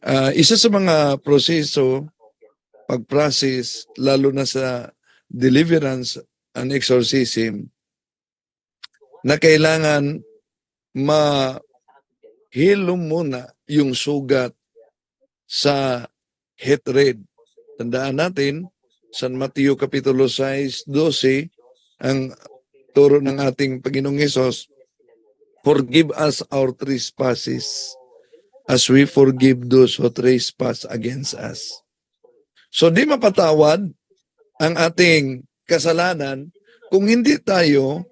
Ah, isa sa mga proseso, pag-process, lalo na sa deliverance and exorcism, na kailangan ma-hilom muna yung sugat sa hatred. Tandaan natin, San Mateo Kapitulo 6, 12, ang turo ng ating Panginoong Yesus, Forgive us our trespasses as we forgive those who trespass against us. So di mapatawad ang ating kasalanan kung hindi tayo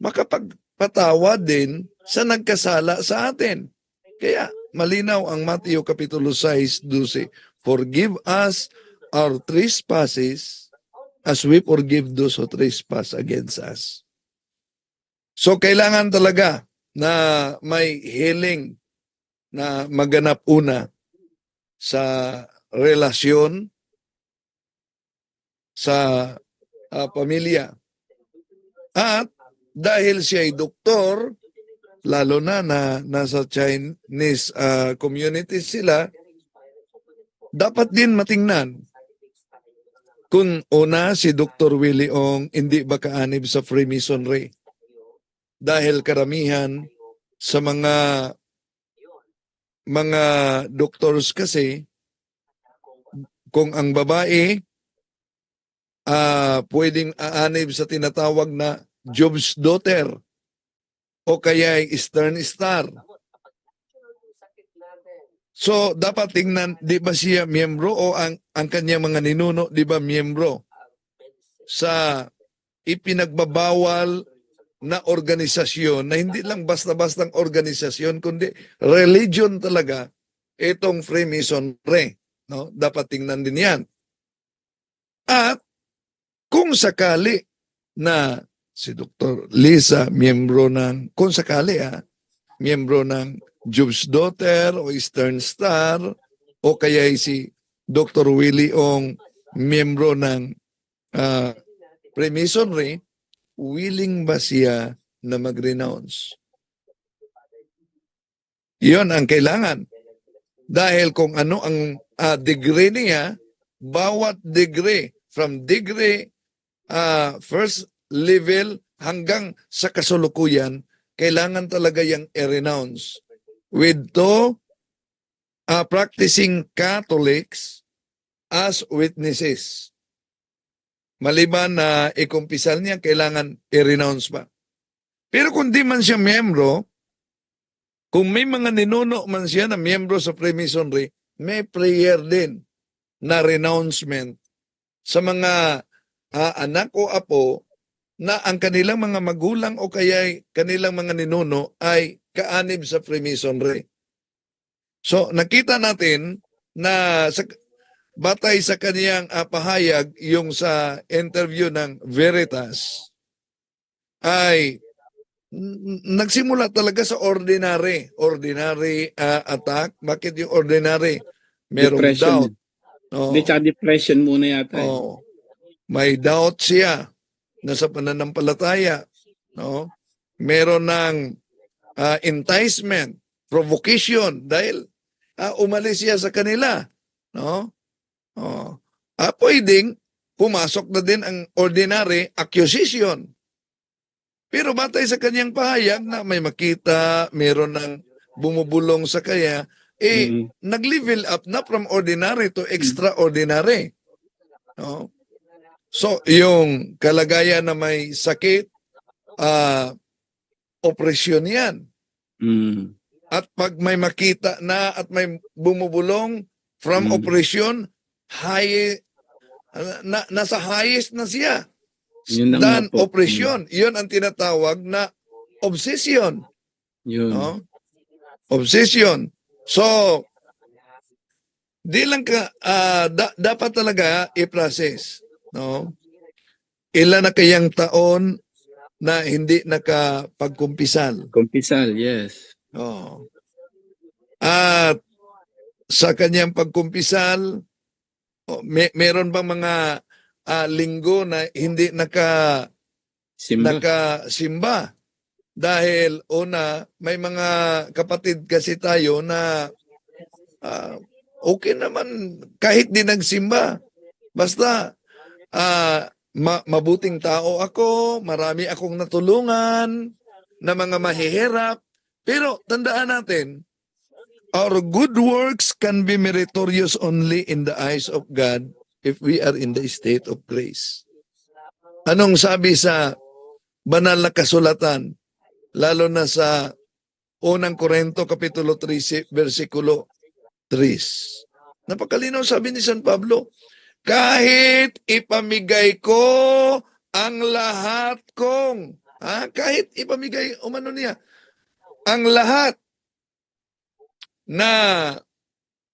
makapagpatawad din sa nagkasala sa atin. Kaya malinaw ang Mateo Kapitulo 6, 12, Forgive us our trespasses as we forgive those who trespass against us. So kailangan talaga na may healing na maganap una sa relasyon sa ah, pamilya. At dahil siya ay doktor, lalo na na nasa Chinese ah, community sila, dapat din matingnan kung una si Dr. Willie Ong hindi ba kaanib sa Freemasonry. Dahil karamihan sa mga mga doctors kasi kung ang babae ah pwedeng aanib sa tinatawag na Job's daughter o kaya ay Eastern Star. So dapat tingnan di ba siya miyembro o ang ang kanyang mga ninuno di ba miyembro sa ipinagbabawal na organisasyon na hindi lang basta-bastang organisasyon kundi religion talaga itong Freemasonry no dapat tingnan din yan at kung sakali na si Dr. Lisa miyembro ng kung sakali ah miyembro ng Job's Daughter o Eastern Star o kaya ay si Dr. Willie Ong miyembro ng ah, Freemasonry willing ba siya na mag-renounce? Iyon ang kailangan. Dahil kung ano ang ah, degree niya, bawat degree, from degree ah, first level hanggang sa kasulukuyan, kailangan talaga yung i-renounce. With to ah, practicing Catholics as witnesses. Maliban na ikumpisal niya, kailangan i-renounce pa. Pero kung di man siya miyembro, kung may mga ninuno man siya na miyembro sa Freemasonry, may prayer din na renouncement sa mga ah, anak o apo na ang kanilang mga magulang o kaya kanilang mga ninuno ay kaanib sa Freemasonry. So nakita natin na sa, batay sa kaniyang ah, pahayag yung sa interview ng Veritas ay nagsimula talaga sa ordinary ordinary ah, attack bakit yung ordinary merong Depression. doubt no Hindi, tsaka depression muna yata. eh. oh, may doubt siya na sa pananampalataya no meron ng ah, enticement provocation dahil ah, umalis siya sa kanila no Oh. Ah, pwedeng pumasok na din ang ordinary accusation. Pero batay sa kanyang pahayag na may makita, meron ng bumubulong sa kaya, eh, Mm. nag-level up na from ordinary to extraordinary. No? So, yung kalagayan na may sakit, ah, opresyon yan. Mm. At pag may makita na at may bumubulong from Mm. operation, high, na, nasa highest na siya Yun po. operation. Yun ang tinatawag na obsession. Yun. No? Obsession. So, di lang ka, ah, da- dapat talaga i-process. No? Ilan na kayang taon na hindi nakapagkumpisal. Kumpisal, yes. Oo. At sa kanyang pagkumpisal, oh, may, meron bang mga ah, linggo na hindi naka Simba. nakasimba? Dahil una, may mga kapatid kasi tayo na ah, okay naman kahit di nagsimba. Basta ah, ma- mabuting tao ako, marami akong natulungan na mga mahihirap. Pero tandaan natin, our good works can be meritorious only in the eyes of God if we are in the state of grace. Anong sabi sa banal na kasulatan, lalo na sa unang Korento Kapitulo 3, versikulo 3. Napakalinaw sabi ni San Pablo, kahit ipamigay ko ang lahat kong, ha? kahit ipamigay, umano niya, ang lahat na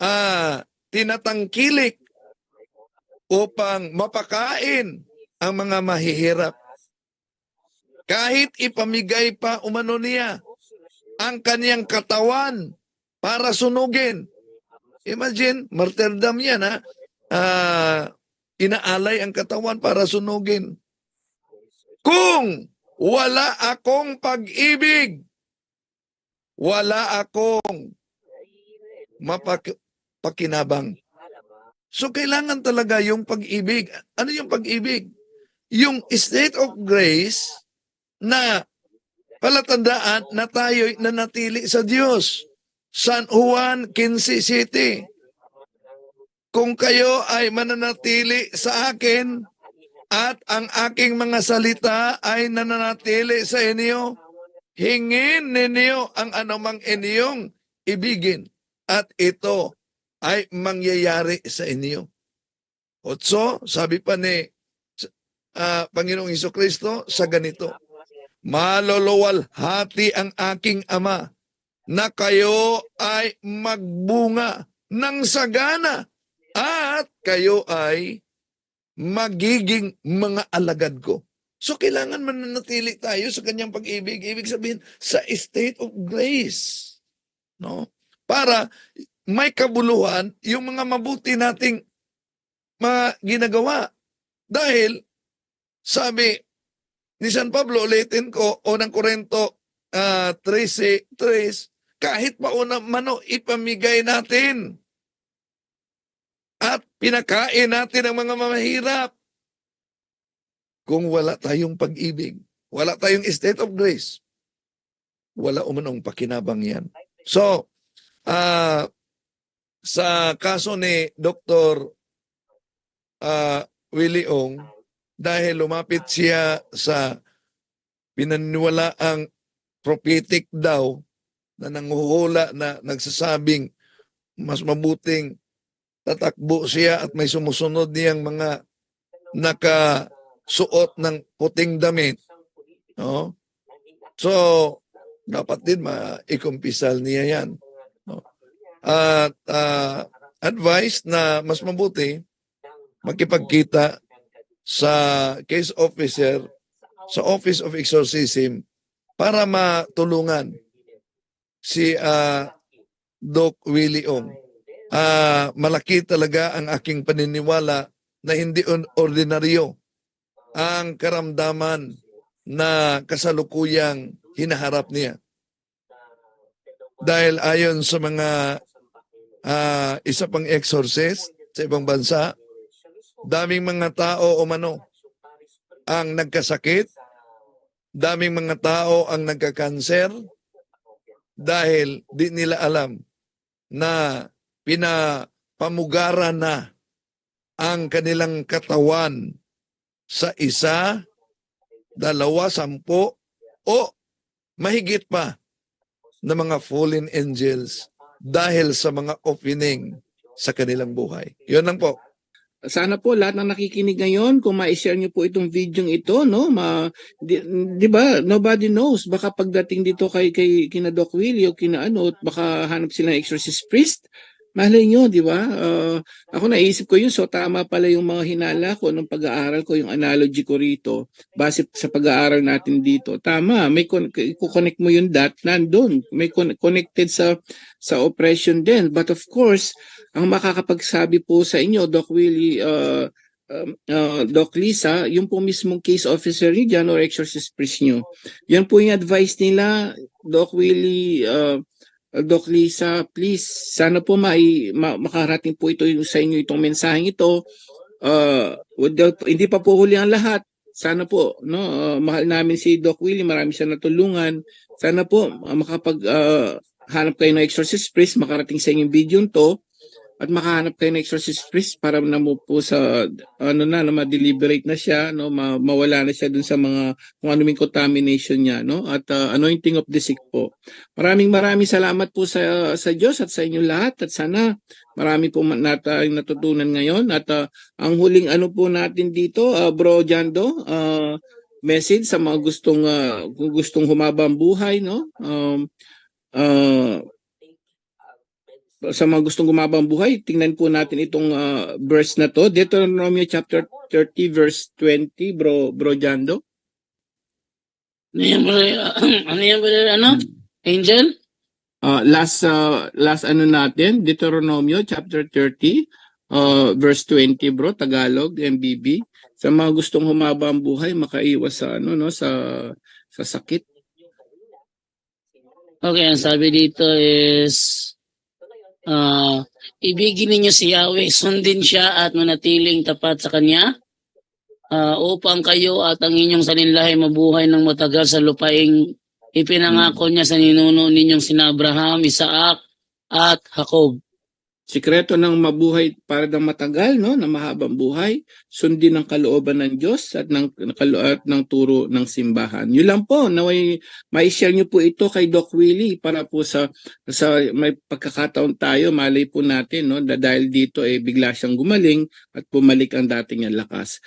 ah, tinatangkilik upang mapakain ang mga mahihirap. Kahit ipamigay pa umano niya ang kaniyang katawan para sunugin. Imagine, martyrdom yan ha. Ah, inaalay ang katawan para sunugin. Kung wala akong pag-ibig, wala akong mapakinabang. So kailangan talaga yung pag-ibig. Ano yung pag-ibig? Yung state of grace na palatandaan na tayo nanatili sa Diyos. San Juan 15 City. Kung kayo ay mananatili sa akin at ang aking mga salita ay nananatili sa inyo, hingin ninyo ang anumang inyong ibigin at ito ay mangyayari sa inyo. Otso, sabi pa ni ah, Panginoong Iso Kristo sa ganito, Maluluwal hati ang aking ama na kayo ay magbunga ng sagana at kayo ay magiging mga alagad ko. So kailangan mananatili tayo sa kanyang pag-ibig. Ibig sabihin, sa state of grace. No? Para may kabuluhan yung mga mabuti nating mga ginagawa. Dahil, sabi ni San Pablo, ulitin ko, unang Korento uh, 13, 3, kahit pa una mano ipamigay natin at pinakain natin ang mga mamahirap. Kung wala tayong pag-ibig, wala tayong state of grace, wala umanong pakinabang yan. So, ah sa kaso ni Dr. ah Willie Ong, dahil lumapit siya sa pinaniwala ang prophetic daw na nanguhula na nagsasabing mas mabuting tatakbo siya at may sumusunod niyang mga nakasuot ng puting damit. No? So, dapat din maikumpisal niya yan. At ah, advice na mas mabuti makipagkita sa case officer sa Office of Exorcism para matulungan si ah, Doc Willie Ong. Ah, malaki talaga ang aking paniniwala na hindi ordinaryo ang karamdaman na kasalukuyang hinaharap niya. Dahil ayon sa mga ah, isa pang exorcist sa ibang bansa, daming mga tao o mano ang nagkasakit, daming mga tao ang nagkakanser dahil di nila alam na pinapamugaran na ang kanilang katawan sa isa, dalawa, sampo, o mahigit pa na mga fallen angels dahil sa mga opening sa kanilang buhay. Yun lang po. sana po lahat ng nakikinig ngayon kung ma-share niyo po itong video ito no ma di, di ba nobody knows baka pagdating dito kay kay kina Doc Willie o kina ano baka hanap sila ng exorcist priest Malay nyo, di ba? Uh, ako naisip ko yun, so tama pala yung mga hinala ko nung pag-aaral ko, yung analogy ko rito, base sa pag-aaral natin dito. Tama, may con- i-connect mo yung dot, nandun. May con- connected sa sa oppression din. But of course, ang makakapagsabi po sa inyo, Doc Willie, uh, um, uh, Doc Lisa, yung po mismong case officer niyo dyan or exorcist priest nyo. Yan po yung advice nila, Doc Willie, uh, Doc Lisa, please, sana po mai, ma, makarating po ito yung, sa inyo itong mensaheng ito. Uh, wag- hindi pa po huli ang lahat. Sana po, no, uh, mahal namin si Doc Willie, marami siya natulungan. Sana po uh, makapag uh, hanap kayo ng exorcist priest, makarating sa inyong video to at makahanap kayo ng exorcist priest para na mo po sa ano na, na ma-deliberate na siya, no, ma- mawala na siya dun sa mga kung ano yung contamination niya, no, at uh, anointing of the sick po. Maraming maraming salamat po sa sa Diyos at sa inyo lahat at sana marami po man- na tayong natutunan ngayon at uh, ang huling ano po natin dito, uh, Bro Jando, uh, message sa mga gustong uh, gustong humaba ang buhay, no? Um, uh, sa mga gustong gumabang buhay, tingnan po natin itong uh, verse na to. Deuteronomy chapter 30 verse 20, bro bro Jando. Ano yan, brother? ano yan, brother? Ano? Angel? Uh, last uh, last ano natin, Deuteronomy chapter 30 uh, verse 20, bro, Tagalog, MBB. Sa mga gustong humaba ang buhay, makaiwas sa ano no sa sa sakit. Okay, ang sabi dito is, ah, ibigin ninyo si Yahweh, sundin siya at manatiling tapat sa Kanya, ah, upang kayo at ang inyong salinlahi mabuhay ng matagal sa lupaing ipinangako niya sa ninuno ninyong sina Abraham, Isaac, at Jacob. Sikreto ng mabuhay para ng matagal, no, na mahabang buhay, sundin ang kalooban ng Diyos at ng, at ng turo ng simbahan. Yun lang po, naway mai-share niyo po ito kay Doc Willie para po sa sa may pagkakataon tayo, malay po natin, no, na dahil dito eh bigla siyang gumaling at bumalik ang dating niyang lakas.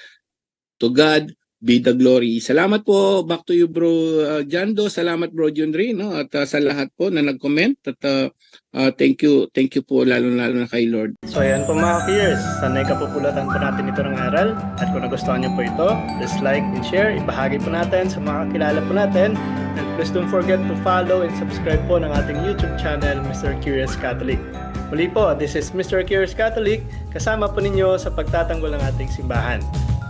To God be the glory. Salamat po, back to you bro uh, Jando, salamat bro Junri, no, at uh, sa lahat po na nag-comment at uh, uh, thank you, thank you po lalo-lalo na kay Lord. So ayan po mga peers, sanay kapupulatan po natin ito ng aral at kung nagustuhan niyo po ito, please like and share, ibahagi po natin sa mga kakilala po natin and please don't forget to follow and subscribe po ng ating YouTube channel, Mr. Curious Catholic. Muli po, this is Mr. Curious Catholic, kasama po ninyo sa pagtatanggol ng ating simbahan.